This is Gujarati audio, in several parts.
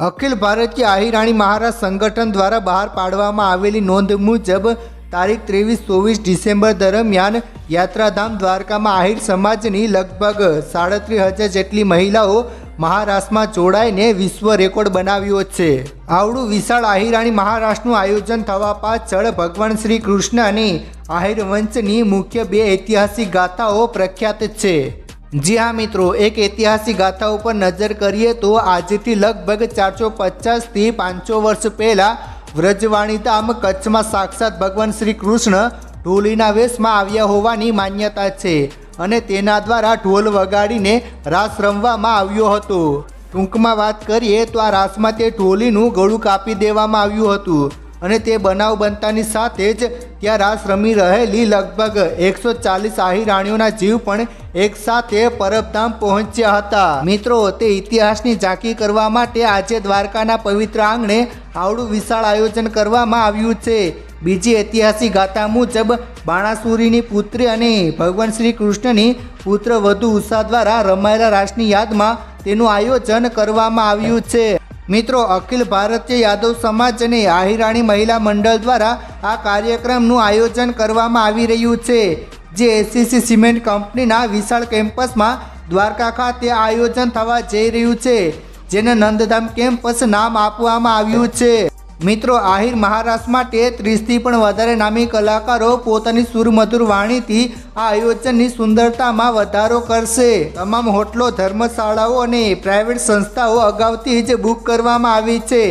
અખિલ ભારતીય આહિરાણી મહારાજ સંગઠન દ્વારા બહાર પાડવામાં આવેલી નોંધ મુજબ તારીખ ત્રેવીસ ચોવીસ ડિસેમ્બર દરમિયાન યાત્રાધામ દ્વારકામાં આહિર સમાજની લગભગ સાડત્રીસ હજાર જેટલી મહિલાઓ મહારાષ્ટ્રમાં જોડાઈને વિશ્વ રેકોર્ડ બનાવ્યો છે. આવડું વિશાળ આહિરાણી મહારાષ્ટ્રનું આયોજન થવા પાછળ ભગવાન શ્રી કૃષ્ણ અને આહિર વંશની મુખ્ય બે ઐતિહાસિક ગાથાઓ પ્રખ્યાત છે. જી હા મિત્રો, એક ઐતિહાસિક ગાથા ઉપર નજર કરીએ તો આજથી લગભગ ચારસો પચાસથી પાંચસો વર્ષ પહેલાં વ્રજવાણી ધામ કચ્છમાં સાક્ષાત ભગવાન શ્રી કૃષ્ણ ઢોલીના વેશમાં આવ્યા હોવાની માન્યતા છે અને તેના દ્વારા ઢોલ વગાડીને રાસ રમવામાં આવ્યો હતો. ટૂંકમાં વાત કરીએ તો આ રાસમાં તે ઢોલીનું ગળું કાપી દેવામાં આવ્યું હતું અને તે બનાવ બનતાની સાથે જ ત્યાં રાસ રમી રહેલી લગભગ એકસો ચાલીસ આહિરાણીઓના જીવ પણ એક સાથે પરબધામ પહોંચ્યા હતા. મિત્રો, તે ઇતિહાસની ઝાંકી કરવા માટે આજે દ્વારકાના પવિત્ર આંગણે આવડું વિશાળ આયોજન કરવામાં આવ્યું છે. બીજી ઐતિહાસિક ગાથા મુજબ બાણાસુરીની પુત્રી અને ભગવાન શ્રી કૃષ્ણની પુત્ર વધુ ઉષા દ્વારા રમાયેલા રાસની યાદમાં તેનું આયોજન કરવામાં આવ્યું છે. મિત્રો, અખિલ ભારતીય યાદવ સમાજ અને આહિરાણી મહિલા મંડળ દ્વારા આ કાર્યક્રમનું આયોજન કરવામાં આવી રહ્યું છે, જે એસીસી સિમેન્ટ કંપનીના વિશાળ કેમ્પસમાં દ્વારકા ખાતે આયોજન થવા જઈ રહ્યું છે, જેને નંદધામ કેમ્પસ નામ આપવામાં આવ્યું છે. મિત્રો, આહિર મહારાષ્ટ્ર માટે ત્રીસથી પણ વધારે નામી કલાકારો પોતાની સુરમધુર વાણીથી આ આયોજનની સુંદરતામાં વધારો કરશે. તમામ હોટલો, ધર્મશાળાઓ અને પ્રાઇવેટ સંસ્થાઓ અગાઉથી જ બુક કરવામાં આવી છે,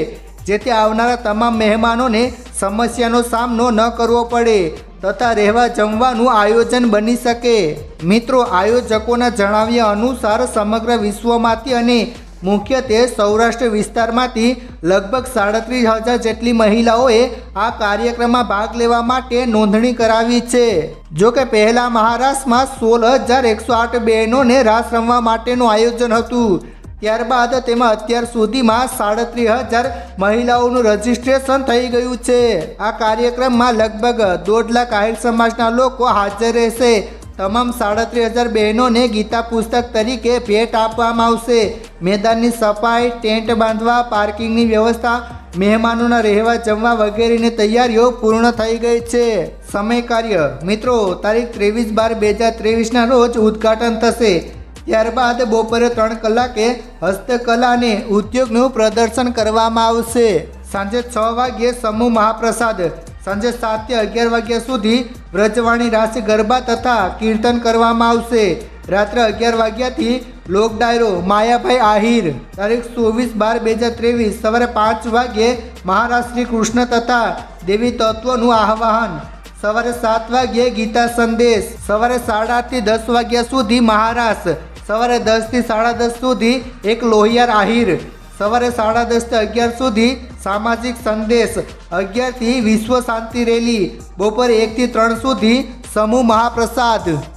જેથી આવનારા તમામ મહેમાનોને સમસ્યાનો સામનો ન કરવો પડે તથા રહેવા જમવાનું આયોજન બની શકે. મિત્રો, આયોજકોના જણાવ્યા અનુસાર સમગ્ર વિશ્વમાંથી અને મુખ્યત્વે સૌરાષ્ટ્ર વિસ્તારમાંથી લગભગ સાડત્રીસ હજાર જેટલી મહિલાઓએ આ કાર્યક્રમમાં ભાગ લેવા માટે નોંધણી કરાવી છે. જો કે પહેલા મહારાષ્ટ્રમાં સોળ હજાર એકસો આઠ બહેનોને રાસ રમવા માટેનું આયોજન હતું. ત્યારબાદ તેમાં અત્યાર સુધીમાં સાડત્રીસ હજાર મહિલાઓનું રજીસ્ટ્રેશન થઈ ગયું છે. આ કાર્યક્રમમાં લગભગ દોઢ લાખ આહિર સમાજના લોકો હાજર રહેશે. તમામ સાડત્રીસ હજાર બહેનોને ગીતા પુસ્તક તરીકે ભેટ આપવામાં આવશે. મેદાનની સફાઈ, ટેન્ટ બાંધવા, પાર્કિંગની વ્યવસ્થા, મહેમાનોના રહેવા, જમવા વગેરેની તૈયારીઓ પૂર્ણ થઈ ગઈ છે. સમય કાર્ય. મિત્રો, તારીખ ત્રેવીસ બાર બે હજાર ત્રેવીસના રોજ ઉદ્ઘાટન થશે. ત્યારબાદ બપોરે ત્રણ કલાકે હસ્તકલા અને ઉદ્યોગનું પ્રદર્શન કરવામાં આવશે. સાંજે છ વાગ્યે સમૂહ મહાપ્રસાદ. સાંજે સાતથી અગિયાર વાગ્યા સુધી વ્રજવાણી રાસ ગરબા તથા કીર્તન કરવામાં આવશે. રાત્રે અગિયાર વાગ્યાથી લોક ડાયરો માયાભાઈ આહિર, તારીખ ચોવીસ બાર બે હજાર ત્રેવીસ, સવારે પાંચ વાગ્યે મહારાજ કૃષ્ણ તથા દેવી તત્વનું આહ્વાન સવારે સાત વાગ્યે ગીતા સંદેશ. સવારે સાડા આઠથી દસ વાગ્યા સુધી મહારાસ. સવારે દસથી સાડા દસ સુધી એક લોહિયાર આહિર. સવારે સાડા દસથી અગિયાર સુધી સામાજિક સંદેશ. અગિયારથી વિશ્વ શાંતિ રેલી. બપોરે એકથી ત્રણ સુધી સમૂહ મહાપ્રસાદ.